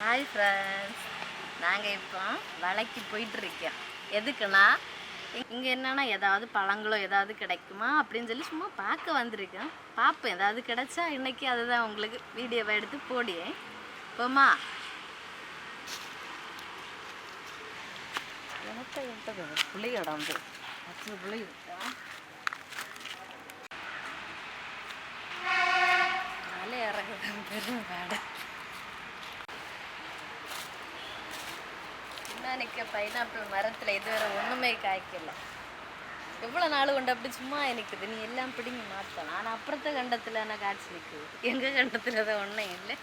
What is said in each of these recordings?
Hi friends நாங்கள் இப்போ வலைக்கு போயிட்டுருக்கோம். எதுக்குன்னா இங்கே என்னன்னா ஏதாவது பழங்களோ ஏதாவது கிடைக்குமா அப்படின்னு சொல்லி சும்மா பார்க்க வந்திருக்கேன் பார்ப்பேன் ஏதாவது கிடைச்சா இன்னைக்கு அதுதான் உங்களுக்கு வீடியோவை எடுத்து போடியேன் போமா புளி கிடந்து பத்து புளி இருக்கா? மலை இறங்குது பெரும் வேடை நிற்க பைனாப்பிள் மரத்தில் இதுவரை ஒன்றுமே காய்க்கல. எவ்வளோ நாள் கொண்டு அப்படி சும்மா நிற்குது நீ எல்லாம் பிடிங்கி மாற்றலாம் ஆனால் அப்புறத்த கண்டத்தில் என்ன காய்ச்சி நிற்குது எங்கள் கண்டத்தில் தான் ஒன்றும் இல்லை.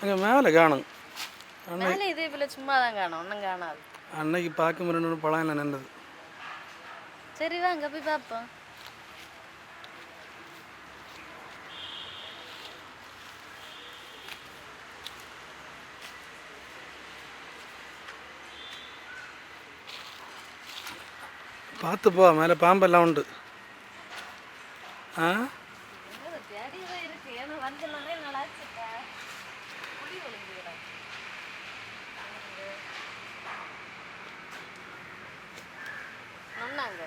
அங்கே மேலே காணும். மேலே இதே போல் சும்மா தான் காணும். ஒன்றும் காணாது. அன்னைக்கு பார்க்க ரெண்டு பழம் இல்லை நின்றது? சரி வா அங்கே போய் பார்ப்போம். பார்த்துப்போ மேலே பாம்பெல்லாம் உண்டு. ஆ? இருக்கு நொன்னாங்க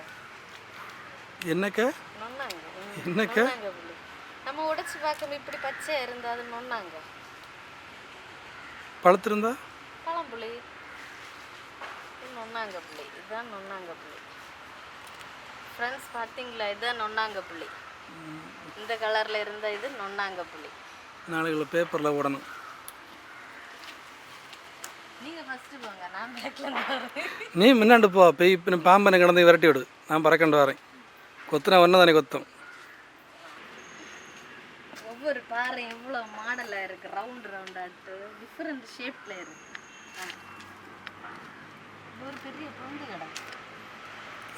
என்னக்க? நொன்னாங்க என்னக்க? நம்ம உடைச்சு பார்க்க இப்படி பச்சையா இருந்தா அது நொன்னாங்க பழுத்திருந்தா பழம்புளி இது நொன்னாங்க புளி. இதுதான் நொன்னாங்க புளி. ஃப்ரெண்ட்ஸ் பார்த்தீங்களா இதுதான் நொன்னாங்க புளி இந்த கலர்ல இருந்த இது நொன்னாங்க புளி நாளைக்குள்ள பேப்பரில் போடணும் நீங்க ஃபர்ஸ்ட் போங்க நான் நீ முன்னாண்டு போ போய் இப்போ பாம்பனை கிடந்து விரட்டி விடு. நான் பறக்கண்டு வரேன். கொத்துனா ஒன்று தானே கொத்தும். ஒவ்வொரு பாறை எவ்வளோ மாடலாக இருக்கு? ரவுண்ட் ரவுண்டாட்டு டிஃப்ரெண்ட் ஷேப்பில் இருக்கு. இது ஒரு பெரிய பொந்து கடை.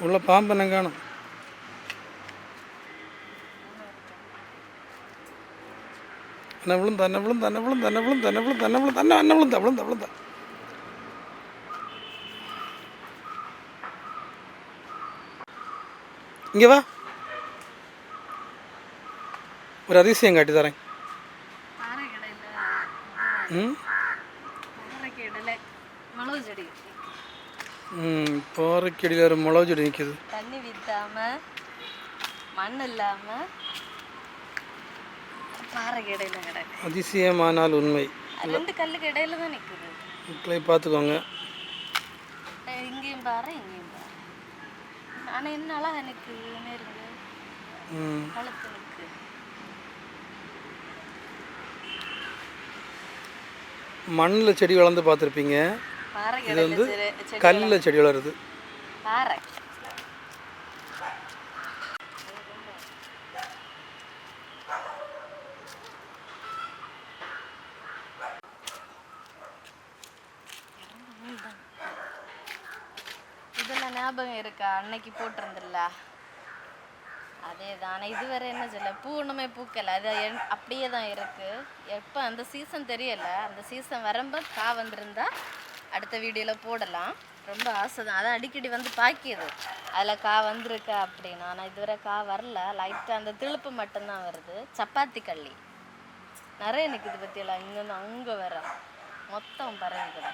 உள்ள பாம்பனை காணும் என்ன விழுந்தா என்ன விழுந்தா என்ன விழுந்தா என்ன விழுந்தா என்ன விழுந்தா என்ன விழுந்தா என்ன என்ன விழுந்தா விழுந்தா விழுந்தா இங்கே வா ஒரு அதிசயம் காட்டி தரேன் பாறை கடையில் ம் பாறை கடையில் மிளகு செடி ம் பாறைக்கடியில் ஒரு மிளகு செடி நிற்கிது தண்ணி வித்தாம மண் இல்லாம பாறை கடையில் கிடக்கு அதிசயமானால் உண்மை. ரெண்டு கல்லுக்கு இடையில தான் நிற்குது மக்களை பார்த்துக்கோங்க. இங்கேயும் பாறை இங்கேயும் பாறை ஆனால் என்ன அழகா நிற்குதுன்னு இருக்கு ம். கழுத்து நிற்கு மண்ணில் செடி வளர்ந்து பார்த்துருப்பீங்க. இது வந்து கல்லில் செடி வளருது. பாறை இதெல்லாம் ஞாபகம் இருக்கா அன்னைக்கு போட்டிருந்துல்ல அதே தான் இதுவரை என்ன சொல்ல பூ ஒன்றுமே பூக்கலை. அது என்- அப்படியே தான் இருக்கு. எப்போ அந்த சீசன் தெரியல. அந்த சீசன் வரும்போது கா வந்திருந்தா அடுத்த வீடியோவில் போடலாம். ரொம்ப ஆசை தான் அதான் அடிக்கடி வந்து பாக்கியது. அதில் கா வந்திருக்கா அப்படின்னு. ஆனால் இதுவரை கா வரல. லைட்டாக அந்த திழுப்பு மட்டும்தான் வருது. சப்பாத்தி கள்ளி. நிறைய நிற்குது பற்றியெல்லாம் இங்கேருந்து அங்கே வர. மொத்தம் பறவைகள்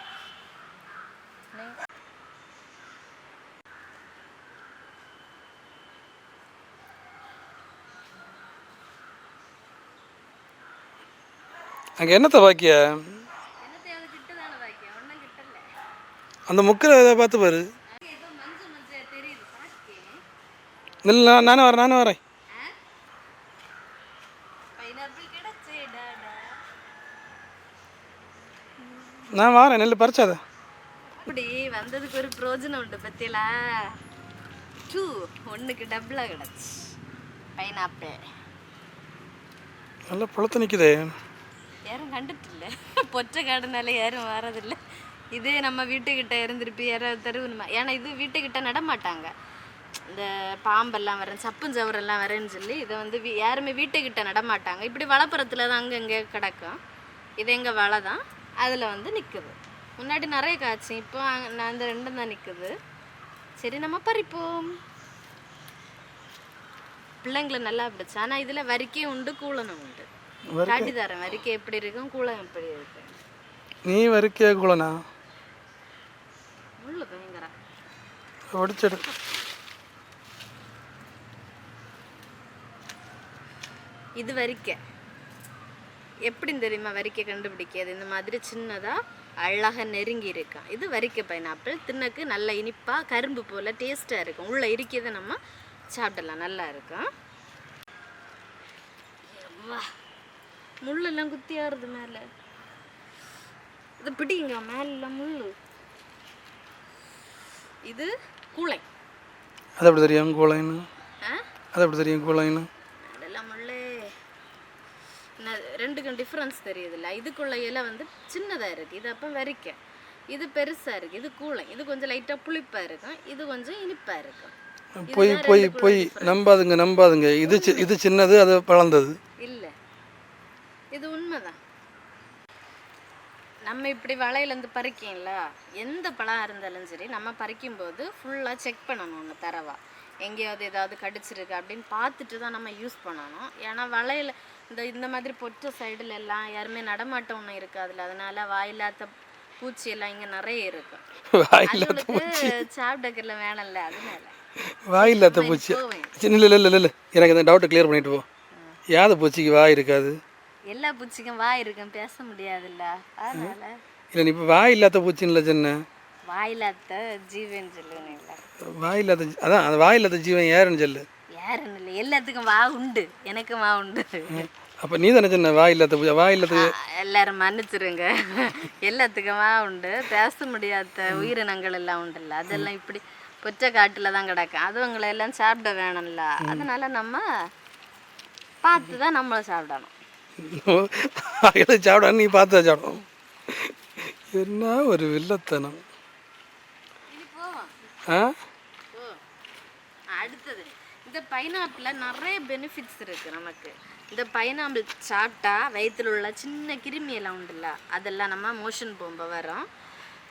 அங்கே என்னத்தை பாக்கிய? அந்த முக்கில் இதை பார்த்து பாரு. இல்லை நான் நானே வரேன் நானே வரேன். நான் வரேன் நெல் பறிச்சாத. அப்படி வந்ததுக்கு ஒரு பிரயோஜனம் உண்டு பத்தியலா? டூ ஒன்றுக்கு டபுளாக கிடச்சி. பைனாப்பிள் நல்லா பழுத்து நிற்குதே யாரும் கண்டுட்டு இல்லை பொச்சை காடுனால யாரும் வர்றதில்ல இதே நம்ம வீட்டுக்கிட்ட இருந்திருப்பி யாராவது தருவணுமா ஏன்னா இது வீட்டுக்கிட்ட நடமாட்டாங்க. இந்த பாம்பெல்லாம் வரேன் சப்பும் சவரெல்லாம் வரேன்னு சொல்லி இதை வந்து யாருமே வீட்டுக்கிட்ட நடமாட்டாங்க. இப்படி வளப்புறத்தில் தான் அங்கே இங்கே கிடக்கும். இது எங்கள் வலை தான். அதில் வந்து நிற்குது முன்னாடி நிறைய காய்ச்சி இப்போ நான் இந்த ரெண்டும் தான் நிற்குது சரி நம்ம பறிப்போம். பிள்ளைங்களை நல்லா பிடிச்சி. ஆனால் இதில் வரிக்கையும் உண்டு கூலனும் உண்டு. காட்டி தரேன். வரிக்கை எப்படி இருக்கும்? கூலம் எப்படி இருக்கு நீ வரிக்கையா கூலனா இது வரிக்க எப்படி தெரியுமா வரிக்கை கண்டுபிடிக்காது இந்த மாதிரி சின்னதா அழகாக நெருங்கி இருக்கான். இது வரிக்க பைனாப்பிள். தின்னக்கு நல்ல இனிப்பா கரும்பு போல டேஸ்டா இருக்கும். உள்ள இருக்கிறத நம்ம சாப்பிடலாம். நல்லா இருக்கும். வா முள்ளெல்லாம் குத்தி ஆறுது மேலே. இது பிடிங்க மேல முள்ளு. இது கூளை அது எப்படி தெரியும் கூளைன்னு அது எப்படி தெரியும் கூளைன்னு அதெல்லாம் முள்ளு. ரெண்டுக்கும் டிஃப்ரென்ஸ் தெரியுதுல்ல. இதுக்குள்ள இலை வந்து சின்னதாக இருக்குது இது அப்போ வரிக்க. இது பெருசாக இருக்குது இது கூளை இது கொஞ்சம் லைட்டாக புளிப்பாக இருக்கும். இது கொஞ்சம் இனிப்பாக இருக்கும். பொய் பொய் பொய். நம்பாதுங்க நம்பாதுங்க. இது இது சின்னது அது வளர்ந்தது. இது உண்மைதான். நம்ம இப்படி வளையிலேருந்து பறிக்கீங்களா? எந்த பழம் இருந்தாலும் சரி நம்ம பறிக்கும்போது ஃபுல்லாக செக் பண்ணணும் ஒன்று தரவா. எங்கேயாவது ஏதாவது கடிச்சிருக்கு அப்படின்னு பார்த்துட்டு தான் நம்ம யூஸ் பண்ணணும். ஏன்னா வளையல் இந்த இந்த மாதிரி பொற்ற சைடுல எல்லாம் யாருமே நடமாட்டம் ஒன்று இருக்காதுல்ல. அதனால வாயில்லாத பூச்சி எல்லாம் இங்கே நிறைய இருக்கும். சாப்பிடக்கல வேணும்ல அதனால வாயில்லாத பூச்சி. சின்ன இல்லை இல்லை இல்லை எனக்கு இந்த டவுட்டை கிளியர் பண்ணிட்டு போ. யாத பூச்சிக்கு வாய் இருக்காது? எல்லா பூச்சிக்கும் வாய் இருக்கும் பேச முடியாதுல்ல. அதனால இல்லை நீ இப்போ வாய் இல்லாத பூச்சின்னு இல்லை சின்ன. வாயில்லாத ஜீவன் சொல்லுவீங்களா வாய் இல்லாத அதான் அந்த வாய் இல்லாத ஜீவன் யாருன்னு சொல்லு. யாருன்னு இல்லை எல்லாத்துக்கும் வா உண்டு. எனக்கும் வா உண்டு. அப்போ நீ தானே சின்ன வாய் இல்லாத பூச்சி வாய் இல்லாத எல்லாரும் மன்னிச்சிருங்க. எல்லாத்துக்கும் வா உண்டு. பேச முடியாத உயிரினங்கள் எல்லாம் உண்டுல்ல. அதெல்லாம் இப்படி பொச்சை காட்டுல தான் கிடக்கும். அதுவங்களை எல்லாம் சாப்பிட வேணும்ல. அதனால நம்ம பார்த்து தான் நம்ம சாப்பிடணும். வாயில சாப்பிட நீ பார்த்து சாப்பிடணும். என்ன ஒரு வில்லத்தனம். ஆ? அடுத்தது. இந்த பைனாப்பிளில் நிறைய பெனிஃபிட்ஸ் இருக்குது நமக்கு. இந்த பைனாப்பிள் சாப்பிட்டா வயித்துல உள்ள சின்ன கிருமி எல்லாம் உண்டுல்ல அதெல்லாம் நம்ம மோஷன் போகும்போது வரும்.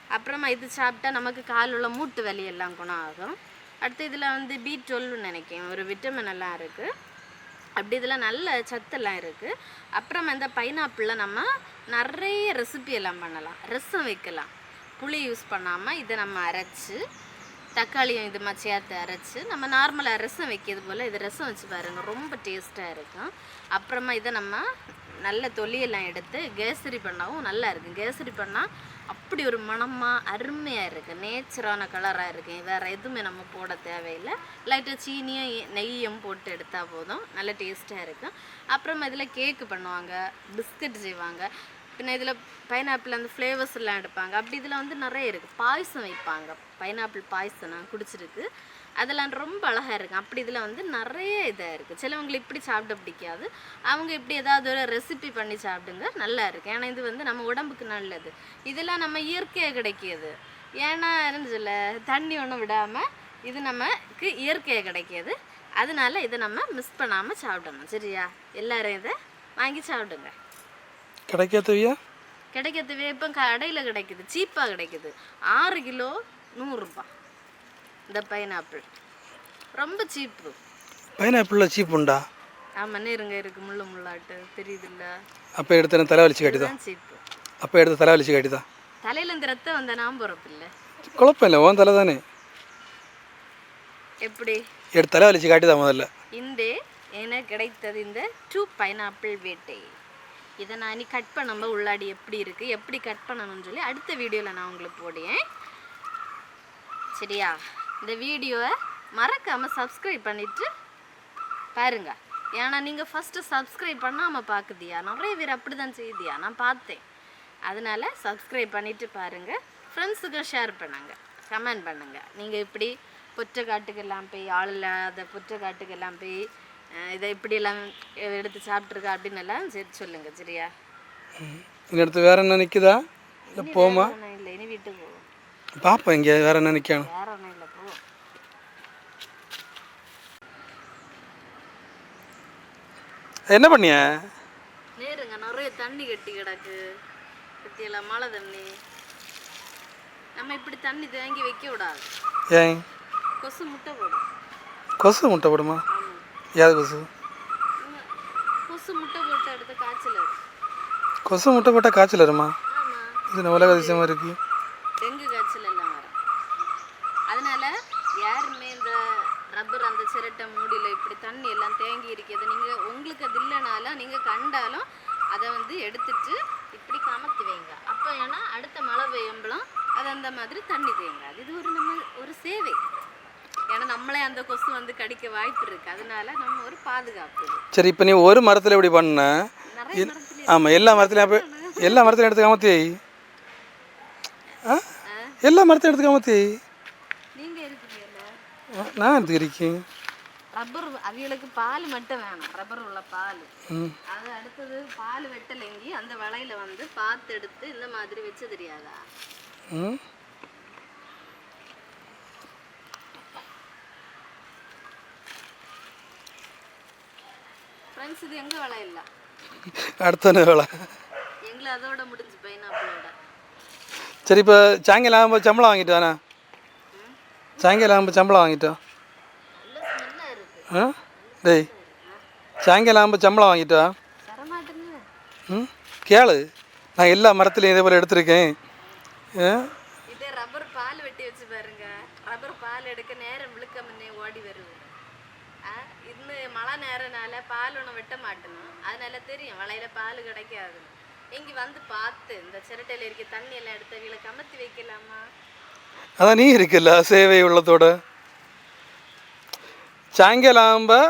அப்புறமா இது சாப்பிட்டா நமக்கு கால் உள்ள மூட்டு வலி எல்லாம் குணம் ஆகும். அடுத்து இதில் வந்து பி டுவெல்னு நினைக்கிறேன். ஒரு விட்டமின் எல்லாம் இருக்குது அப்படி இதில் நல்ல சத்தெல்லாம் இருக்குது அப்புறமா இந்த பைனாப்பிளில் நம்ம நிறைய ரெசிபி எல்லாம் பண்ணலாம். ரசம் வைக்கலாம். புளி யூஸ் பண்ணாமல் இதை நம்ம அரைச்சி தக்காளியும் இது மாதிரி சேர்த்து நம்ம நார்மலாக ரசம் வைக்கிறது போல் இது ரசம் வச்சு பாருங்க ரொம்ப டேஸ்ட்டாக இருக்கும். அப்புறமா இதை நம்ம நல்ல தொலியெல்லாம் எடுத்து கேசரி பண்ணாவும் நல்லா இருக்குது கேசரி பண்ணால் அப்படி ஒரு மனமாக அருமையாக இருக்குது நேச்சரான கலராக இருக்கு. வேறு எதுவுமே நம்ம போட தேவையில்லை. லைட்டாக சீனியும் நெய்யும் போட்டு எடுத்தால் போதும். நல்ல டேஸ்ட்டாக இருக்கும் அப்புறம் இதில் கேக்கு பண்ணுவாங்க. பிஸ்கட் செய்வாங்க. பின்ன இதில் பைனாப்பிள் அந்த ஃப்ளேவர்ஸ் எல்லாம் எடுப்பாங்க. அப்படி இதில் வந்து நிறைய இருக்குது பாயசம் வைப்பாங்க. பைனாப்பிள் பாயசம் நான் குடிச்சிருக்கு. அதெல்லாம் ரொம்ப அழகாக இருக்கும் அப்படி இதில் வந்து நிறைய இதாக இருக்குது சிலவங்களுக்கு இப்படி சாப்பிட பிடிக்காது. அவங்க இப்படி ஏதாவது ஒரு ரெசிபி பண்ணி சாப்பிடுங்க நல்லா இருக்கும் ஏன்னா இது வந்து நம்ம உடம்புக்கு நல்லது. இதெல்லாம் நம்ம இயற்கையாக கிடைக்கிது. ஏன்னா சொல்ல தண்ணி ஒன்றும் விடாமல் இது நமக்கு இயற்கையாக கிடைக்கிது. அதனால இதை நம்ம மிஸ் பண்ணாமல் சாப்பிடணும். சரியா? எல்லாரும் இதை வாங்கி சாப்பிடுங்க. கிடைக்காதவியா? கிடைக்கிறது இப்போ கடையில் கிடைக்குது. சீப்பாக கிடைக்குது. ஆறு கிலோ நூறுரூபா இந்த பைனாப்பிள் ரொம்ப சீப்பு பைனாப்பிளில் சீப் உண்டா? ஆமாம் நெருங்க இருக்கு முள்ளு முள்ளாட்டு தெரியுதுல்ல? அப்போ எடுத்து தலைவலிச்சு காட்டிதான் சீப்பு அப்போ எடுத்து தலைவலிச்சு காட்டிதான் தலையில இந்த ரத்தம் வந்த நான் பிறப்பில்ல. குழப்பம் இல்லை உன் தலை தானே? எப்படி? எடுத்து தலைவலிச்சு காட்டிதான் முதல்ல? இந்த எனக்கு கிடைத்தது இந்த டூ பைனாப்பிள் வேட்டை. இதை நான் இனி கட் பண்ணும்போது உள்ளாடி எப்படி இருக்குது எப்படி கட் பண்ணணும்னு சொல்லி அடுத்த வீடியோவில் நான் உங்களுக்கு போடுவேன் சரியா? இந்த வீடியோவை மறக்காமல் சப்ஸ்கிரைப் பண்ணிவிட்டு பாருங்க. ஏன்னா நீங்கள் ஃபஸ்ட்டு சப்ஸ்கிரைப் பண்ணாமல் பார்க்குதியா நிறைய பேர் அப்படி தான் செய்யுதியா நான் பார்த்தேன். அதனால சப்ஸ்கிரைப் பண்ணிவிட்டு பாருங்கள் ஃப்ரெண்ட்ஸுக்கும் ஷேர் பண்ணுங்க. கமெண்ட் பண்ணுங்கள் நீங்கள் இப்படி புற்ற காட்டுக்கெல்லாம் போய் ஆள் இல்லாத புற்ற காட்டுக்கெல்லாம் போய் இதை இப்படியெல்லாம் எடுத்து சாப்பிட்ருக்கா அப்படின்னு எல்லாம் சரி சொல்லுங்கள் சரியா? இடத்து வேற என்ன நிற்குதா இல்லை போமா இல்லை. இனி வீட்டுக்கு போவோம். பார்ப்போம் இங்கே வேற என்ன நிற்கணும் வேற ஒன்றும் இல்லை போ என்ன பண்ணிய? நேருங்க நிறைய தண்ணி கட்டி கிடக்கு. பத்தியெல்லாம் மழை தண்ணி. நம்ம இப்படி தண்ணி தேங்கி வைக்க விடாது. ஏன் கொசு முட்டை போடும். கொசு முட்டை போடுமா? ஏது கொசு? கொசு முட்டை போட்டு அடுத்த காய்ச்சல் கொசு முட்டை போட்டால் காய்ச்சல் வருமா? இது என்ன உலக அதிசயமாக இருக்குது டெங்கு காய்ச்சல் எல்லாம் வரும் அதனால யாருமே இந்த ரப்பர் அந்த சிரட்டை மூடியில் இப்படி தண்ணி எல்லாம் தேங்கி இருக்கிறது நீங்கள் உங்களுக்கு அது இல்லைனாலும் நீங்கள் கண்டாலும் அதை வந்து எடுத்துட்டு இப்படி கமத்தி வைங்க. அப்போ ஏன்னா அடுத்த மழை பெய்யும்பலாம் அது அந்த மாதிரி தண்ணி தேங்காது இது ஒரு நம்ம ஒரு சேவை. ஏன்னா நம்மளே அந்த கொசு வந்து கடிக்க வாய்ப்பு இருக்கு. அதனால நம்ம ஒரு பாதுகாப்பு. சரி இப்போ நீ ஒரு மரத்தில் இப்படி பண்ண? ஆமாம் எல்லா மரத்துலையும் அப்போ எல்லா மரத்தையும் எடுத்து காமத்தி ஆ? எல்லா மரத்தையும் எடுத்து காமத்தி நான் எடுத்து இருக்கேன்? ரப்பர் அவிகளுக்கு பால் மட்டும் வேணும். ரப்பர் உள்ள பால். அது அடுத்தது பால் வெட்டலைங்கி அந்த வளையில வந்து பார்த்து எடுத்து இந்த மாதிரி வச்சு தெரியாதா? ஃப்ரெண்ட்ஸ் இது எங்க வளையல அடுத்த வேலை. எங்களை அதோட முடிஞ்சு பைனாப்பிளோட சரி இப்போ சாயங்காலம் சம்பளம் வாங்கிட்டு வாண்ணா. சாயங்காலம் சம்பளம் வாங்கிட்டோம் ஆ? டேய் சாயங்காலம் ஆகும்போது சம்பளம் வாங்கிட்டு வா. ம்? கேளு. நான் எல்லா மரத்துலையும் இதே போல் எடுத்திருக்கேன். இதே ரப்பர் பால் வெட்டி வச்சு பாருங்க. ரப்பர் பால் எடுக்க நேரம் விழுக்க முன்னே ஓடி வருது. இன்னும் மழை நேரனால பால் ஒன்றும் வெட்ட மாட்டணும் அதனால தெரியும் வளையில பால் கிடைக்காது இங்க வந்து பார்த்து இந்த சிரட்டையில இருக்க தண்ணி எல்லாம் எடுத்து வீளை கமத்தி வைக்கலாமா? அதான் நீ இருக்குல்ல சேவை உள்ளத்தோட. சாயங்காலம் ஆகும்போது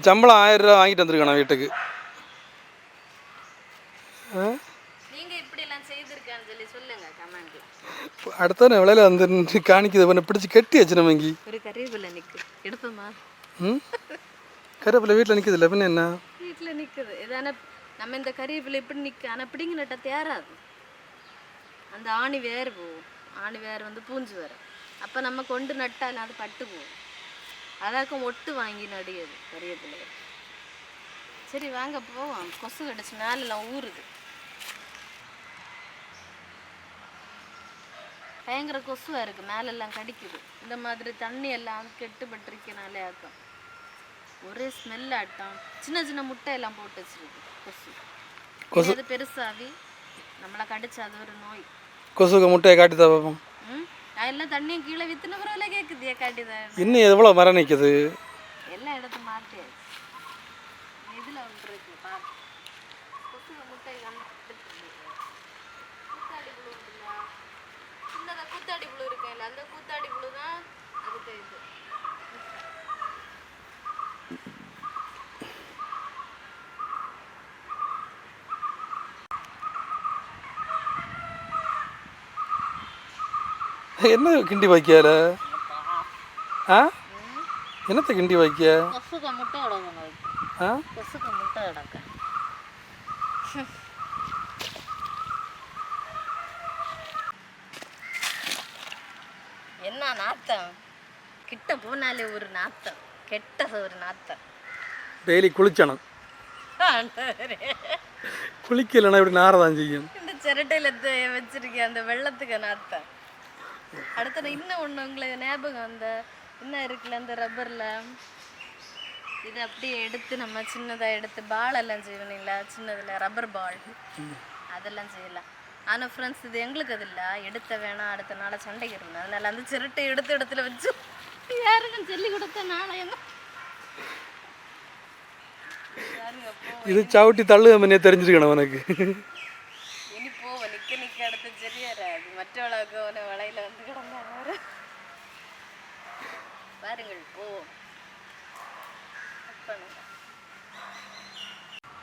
சம்பளம் ஆயிரம் ரூபா வாங்கிட்டு வந்திருக்கணும் வீட்டுக்கு. அடுத்த விலையில வந்து காணிக்குது பண்ண பிடிச்சி கட்டி வச்சு நம்ம இங்கே. ஒரு கறிவேப்பிலை நிக்கு. எடுப்போமா? ம்? கருவேப்பிலை வீட்டில் நிற்குது இல்லை பின்ன என்ன? வீட்டுல நிக்குது. இதான நம்ம இந்த கறிவேப்பிலை இப்படி நிக்க ஆனா பிடிங்க நட்டா தேராது அந்த ஆணி வேர் போகும். ஆணி வேர் வந்து பூஞ்சு வரும். அப்ப நம்ம கொண்டு நட்டாலும் அது பட்டு போகும். அதாக்கும் ஒட்டு வாங்கி நடியது கறிவேப்பிலை சரி வாங்க போவோம். கொசு கடிச்சு மேலெல்லாம் ஊறுது. பயங்கர கொசுவா இருக்கு மேலெல்லாம் கடிக்குது. இந்த மாதிரி தண்ணி எல்லாம் கெட்டுப்பட்டிருக்கனாலே ஆக்கம். ஒரே ஸ்மெல் ஆட்டம். சின்ன சின்ன முட்டை எல்லாம் போட்டு வச்சிருக்கு கொசு. கொசு. அது பெருசாவி? நம்மளை கடிச்சு அது ஒரு நோய். கொசுக்கு முட்டையை காட்டி தான் பார்ப்போம். எல்லாம் தண்ணியும் கீழே வித்துன பிறகுல கேட்குதியா காட்டிதான் இன்னும் எவ்வளோ மரம் நிற்குது எல்லாம் எடுத்து மாட்டியாச்சு இதில் ஒன்று இருக்கு பாரு கொசு முட்டை கூத்தாடி புழு இருக்குல்ல? சின்னதாக கூத்தாடி புழு இருக்கேன்ல அந்த கூத்தாடி புழு தான் அதுக்கு இது. என்ன கிண்டி வைக்கால ஆ? என்னத்தை கிண்டி வைக்க என்ன நாத்தம்? கிட்ட போனாலே ஒரு நாத்தம். கெட்ட ஒரு நாத்தம். டெய்லி குளிச்சணும். குளிக்கலைன்னா இப்படி நாரதான் செய்யும். இந்த சிரட்டையில வச்சிருக்கேன் அந்த வெள்ளத்துக்கு நாத்தம். அடுத்த இன்னும் ஒண்ணு உங்களுக்கு ஞாபகம் அந்த இன்னும் இருக்குல்ல அந்த ரப்பர்ல? இது அப்படியே எடுத்து நம்ம சின்னதா எடுத்து பால் எல்லாம் செய்வீங்களா சின்னதுல ரப்பர் பால் அதெல்லாம் செய்யலாம். ஆனா ஃப்ரெண்ட்ஸ் இது எங்களுக்கு அது இல்ல. எடுத்த வேணாம் அடுத்த நாளை சண்டைக்கு இருக்கணும் அதனால அந்த சிரட்டை எடுத்து இடத்துல வச்சு யாருக்கும் சொல்லி கொடுத்த நாளையங்க இது சவுட்டி தள்ளு தெரிஞ்சிருக்கணும் உனக்கு இனி போவோம் நிக்க நிக்க அடுத்து சரியாராது மற்றவளாக அவனை வலையில வந்து கிடந்தாரு பாருங்கள்.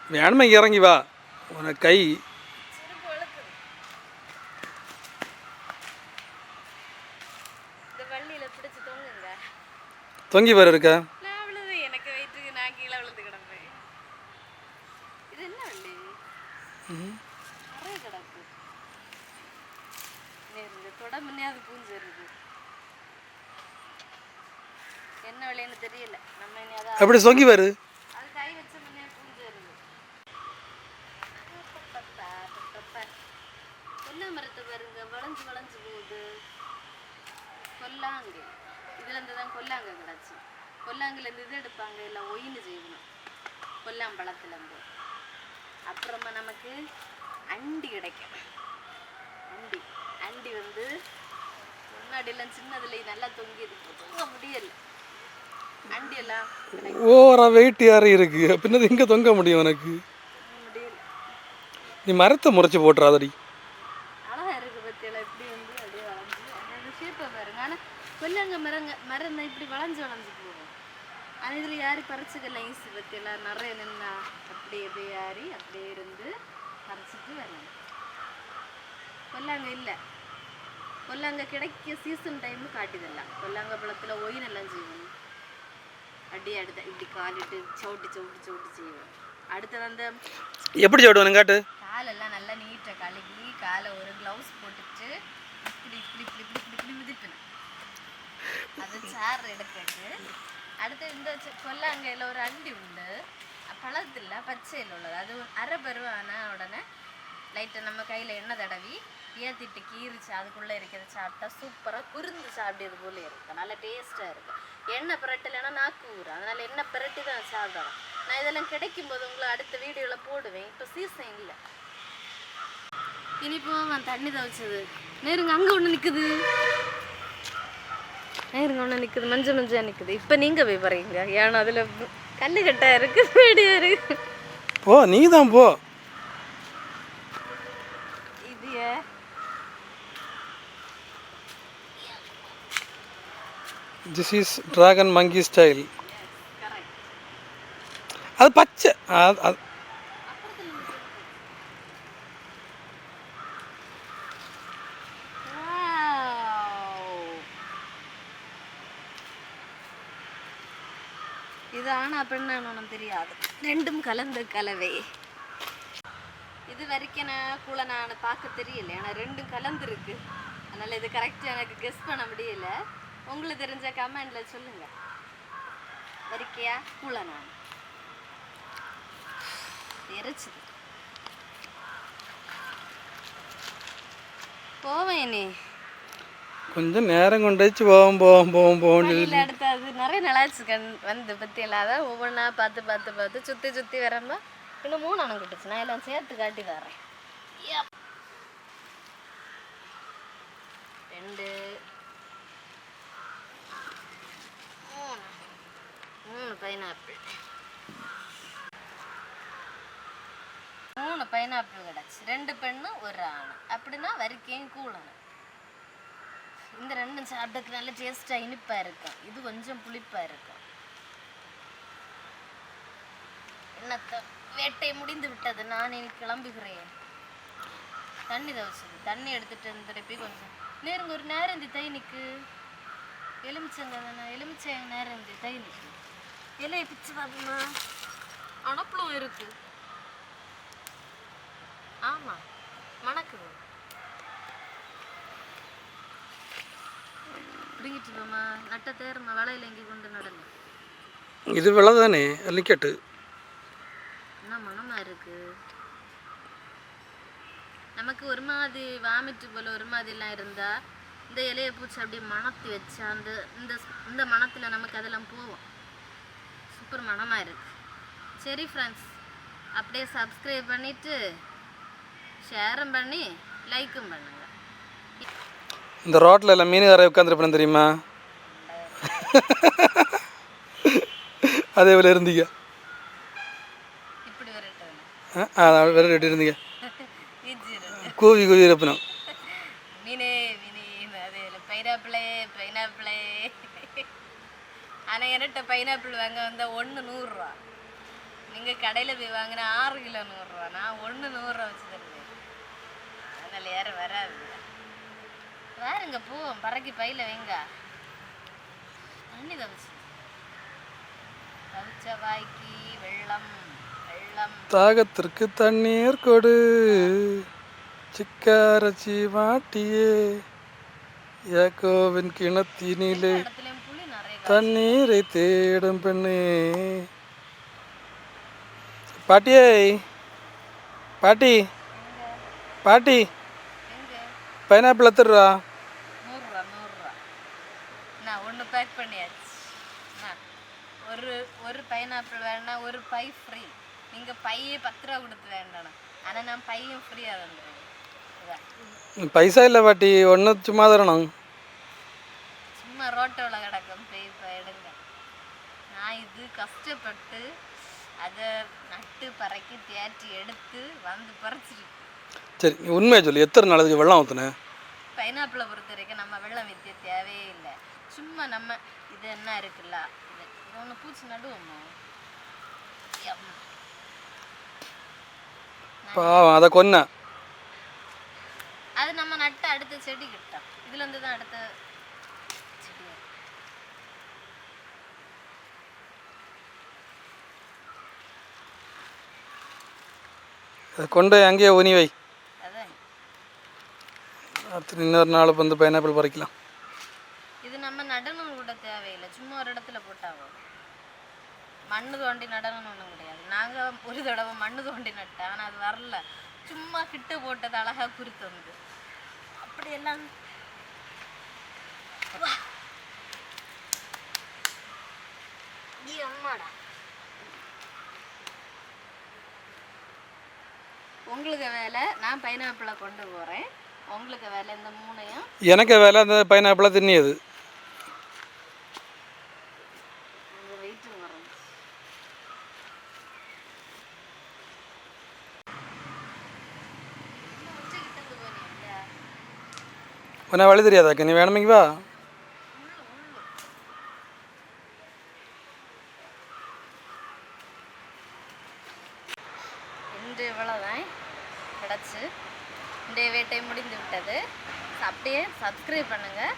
வேணுமே இறங்கி வா. உனக்கு கை. தொங்கி வேறு இருக்கா நான் விழுது எனக்கு வயிற்றுக்கு நான் கீழே விழுந்து கிடப்பேன் இது என்ன வள்ளி நிறைய கிடக்கு இது இந்த தொட முன்னே அது பூஞ்சிருது என்ன வழின்னு தெரியல நம்ம இனி அதை அப்படி தொங்கி வேறு அது கை வச்ச முன்னே பூஞ்சிருது கொல்ல மரத்தை பாருங்க வளைஞ்சு வளைஞ்சு போகுது கொல்லாங்கு இதுல இருந்து தான் கொல்லாங்க கிடச்சி கொல்லாங்குல இது எடுப்பாங்க எல்லாம் ஒயின்னு செய்யணும் கொல்லாம்பழத்துல இருந்து அப்புறமா நமக்கு அண்டி கிடைக்கும். அண்டி. அண்டி வந்து முன்னாடியெல்லாம் சின்னதுல நல்லா தொங்கிது இப்ப தொங்க முடியல. ஓவரா வெயிட் யாரு இருக்கு. பின்னது எங்கே தொங்க முடியும் எனக்கு. முடியல நீ மரத்தை முறைச்சி போட்டுறாதடி. கொல்லங்க மரங்க மரம் இப்படி வளைஞ்சு வளைஞ்சு போகும். ஆனா இதுல யாரும் பறிச்சுக்கல ஈஸி பத்தியெல்லாம் நிறைய நின்னா அப்படியே அப்படியே ஏறி அப்படியே இருந்து பறிச்சுட்டு வரலாம் கொல்லாங்க இல்லை. கொல்லாங்க கிடைக்க சீசன் டைம் காட்டுதெல்லாம் கொல்லாங்க பழத்துல ஒயின் எல்லாம் செய்வோம். அடி அடுத்த இப்படி காலிட்டு சவுட்டி சவுட்டி சவுட்டி செய்வோம் அடுத்தது அந்த எப்படி சாப்பிடுவேன் காட்டு? காலெல்லாம் நல்லா நீட்டாக கழுகி காலை ஒரு க்ளவுஸ் போட்டுட்டு இப்படி இப்படி இப்படி இப்படி இப்படி இப்படி மிதிப்பேன். அது சார் எடுக்கிறது அடுத்து இந்த கொல்லாங்கையில் ஒரு அண்டி உண்டு. பழத்தில் பச்சையில் உள்ளது. அது அரை பருவான உடனே லைட்டாக நம்ம கையில் எண்ணெய் தடவி ஏற்றிட்டு கீறிச்சு அதுக்குள்ளே இருக்கிறத சாப்பிட்டா சூப்பராக குருந்து சாப்பிட்டது போல இருக்கும் நல்ல டேஸ்ட்டாக இருக்கும் எண்ணெய் பிரட்டலைன்னா நாக்கு ஊறும் அதனால் எண்ணெய் பிரட்டி தான் சாப்பிடணும் நான் இதெல்லாம் கிடைக்கும் போது உங்களை அடுத்த வீடியோவில் போடுவேன். இப்போ சீசன் இல்லை. இனி போவான் தண்ணி தவிச்சது நேருங்க அங்கே ஒன்று நிற்குது நேருங்க ஒன்று நிற்குது மஞ்சள் மஞ்சள் நிற்குது இப்போ நீங்கள் போய் பாருங்க. ஏன்னா அதில் கல்லு கட்டா இருக்கு வீடியோ இருக்கு. போ நீ தான் போ இது a this is dragon monkey style அது பச்சை அது- அது- இது ஆனா அப்படின்னு ஒன்றும் தெரியாது ரெண்டும் கலந்த கலவை இது வரைக்கும் நான் கூட நான் பார்க்க தெரியல ஆனால் ரெண்டும் கலந்துருக்கு அதனால் இது கரெக்டாக எனக்கு கெஸ் பண்ண முடியல உங்களுக்கு தெரிஞ்ச கமெண்ட்ல சொல்லுங்க. வரிக்கையா? குளனான் எரிச்சுது போவேன் நீ கொஞ்சம் நேரம் கொண்டு வச்சு போவோம் போவோம் போவோம் போவோம் வழியில் அடுத்து அது நிறைய நல்லாச்சு கண் வந்து பற்றி இல்லாத ஒவ்வொன்றா பார்த்து பார்த்து பார்த்து சுற்றி சுற்றி வரம்போ. இன்னும் மூணு அணம் கிட்டுச்சு நான் எல்லாம் சேர்த்து காட்டி தரேன். ரெண்டு மூணு மூணு பைனாப்பிள் மூணு பைனாப்பிள் கிடச்சி ரெண்டு பெண்ணு ஒரு ஆண். அப்படின்னா வரிக்கையும் கூழணும்? இந்த ரெண்டும் சாப்பிட்டதுக்கு நல்ல டேஸ்ட்டாக இனிப்பாக இருக்கும். இது கொஞ்சம் புளிப்பாக இருக்கும். என்னத்த வேட்டை முடிந்து விட்டது. நான் இனி கிளம்புகிறேன். தண்ணி தவச்சது தண்ணி எடுத்துட்டு வந்து திருப்பி கொஞ்சம். நேருங்க ஒரு நேரந்தி தை நிற்கு எலுமிச்சங்க தானே எலுமிச்சை நேரந்தி தை நிற்கு இலையை பிச்சு பார்ப்போமா அணப்பளும் இருக்கு. ஆமாம் மணக்குது. பிடிங்கிட்டு போமா நட்ட தேருமா வலையில எங்கே கொண்டு நடங்க இது விலை தானே நிக்கட்டு என்ன மனமா இருக்கு? நமக்கு ஒரு மாதிரி வாமிட்டு போல ஒரு மாதிரிலாம் இருந்தா இந்த இலையை பூச்சி அப்படியே மணத்தி வச்சா அந்த இந்த இந்த மணத்துல நமக்கு அதெல்லாம் போகும். சூப்பர் மணமா இருக்கு. சரி ஃப்ரெண்ட்ஸ் அப்படியே சப்ஸ்கிரைப் பண்ணிட்டு ஷேரும் பண்ணி லைக்கும் பண்ணுங்க. இந்த ரோட்டில் எல்லாம் மீனுகாரை உட்காந்துருப்பேன் தெரியுமா? அதே போல இருந்தீங்க. ஆ, வேற ரெடி இருந்தீங்க. கூவி கூவி இருப்பினோம் மீனே மீனே அது பைனாப்பிளே பைனாப்பிளே. ஆனால் என்கிட்ட பைனாப்பிள் வாங்க வந்தால் ஒன்று நூறுரூவா நீங்கள் கடையில் போய் வாங்கினா ஆறு கிலோ நூறுரூவா நான் ஒன்று நூறுரூவா வச்சு தருவேன். அதனால் யாரும் வராது. வாருங்க போவோம். பறக்கி பையில் வைங்க. தண்ணி தவிச்சு. தவிச்ச வாய்க்கு வெள்ளம் வெள்ளம். தாகத்திற்கு தண்ணீர் கொடு. சிக்காரச்சி மாட்டியே யாக்கோவின் கிணத்தினிலே தண்ணீரை தேடும் பெண்ணே. பாட்டியே பாட்டி பாட்டி. பைனாப்பிள் எத்துடுறா நூறுரூவா நூறுரூவா. நான் ஒன்று பேக் பண்ணியாச்சு. ஒரு ஒரு பைனாப்பிள் வேணா ஒரு பை ஃப்ரீ நீங்கள் பையே பத்து ரூபா கொடுத்து வேண்டாம் ஆனால் நான் பையும் ஃப்ரீயாக தந்துடுவேன் இதான். பைசா இல்லை பாட்டி ஒன்று சும்மா தரணும். சும்மா ரோட்டோவில் கிடக்கும். போய் இப்போ எடுங்க. நான் இது கஷ்டப்பட்டு அதை நட்டு பறக்கி தேற்றி எடுத்து வந்து பறிச்சிருக்கு சரி நீ உண்மையை சொல்லு. எத்தனை நாளைக்கு வெள்ளம் ஊற்றுனேன் பைனாப்பிளை பொறுத்த வரைக்கும் நம்ம வெள்ளம் வித்திய தேவையே இல்லை. சும்மா நம்ம இது என்ன இருக்குல்ல? இது ஒன்று பூச்சி நடுவோமோ. பாவம் அதை கொன்ன. அது நம்ம நட்ட அடுத்த செடி கிட்டோம் இதுல இருந்து தான் அடுத்த செடி. அதை கொண்டு அங்கேயே உனி வை. அடுத்து இன்னொரு நாள் வந்து பைனாப்பிள் பறிக்கலாம். இது நம்ம நடனம் கூட தேவையில்லை. சும்மா ஒரு இடத்துல போட்டா மண்ணு தோண்டி நடணும்னு ஒன்றும் கிடையாது. நாங்கள் ஒரு தடவை மண்ணு தோண்டி நட்டேன். ஆனால் அது வரல. சும்மா கிட்ட போட்டது அழகாக குறித்து வந்து அப்படியெல்லாம் நீ அம்மாடா. உங்களுக்கு வேலை நான் பைனாப்பிளை கொண்டு போகிறேன் உங்களுக்கு வேலை இந்த மூணையும் எனக்கு வேலை அந்த பைனாப்பிளை தின்னியது. உன்னை வழி தெரியாதாக்க நீ வேணுமைக்கு வா இன்று இவ்வளோதான் கிடச்சி இன்றைய வேட்டை முடிந்து விட்டது அப்படியே சப்ஸ்கிரைப் பண்ணுங்கள்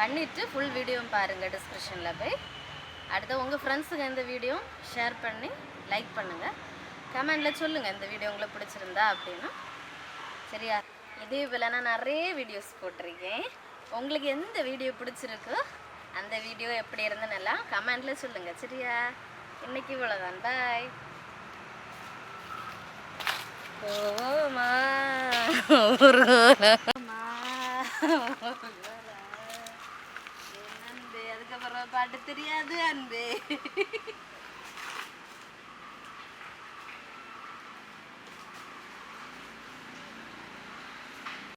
பண்ணிவிட்டு ஃபுல் வீடியோவும் பாருங்கள் டிஸ்கிரிப்ஷனில் போய். அடுத்து உங்கள் ஃப்ரெண்ட்ஸுக்கு இந்த வீடியோ ஷேர் பண்ணி லைக் பண்ணுங்கள் கமெண்டில் சொல்லுங்கள் இந்த வீடியோ உங்களை பிடிச்சிருந்தா அப்படின்னா. சரியா? இதே போல் நான் நிறைய வீடியோஸ் போட்டிருக்கேன். உங்களுக்கு எந்த வீடியோ பிடிச்சிருக்கோ அந்த வீடியோ எப்படி இருந்துன்னு கமெண்ட்டில் கமெண்டில் சொல்லுங்கள் சரியா? இன்னைக்கு இவ்வளோதான் பாய் ஓமா ஒரு கோலமா, ஒரு கோலா. என் அன்பே அதுக்கப்புறம் பாட்டு தெரியாது அன்பே.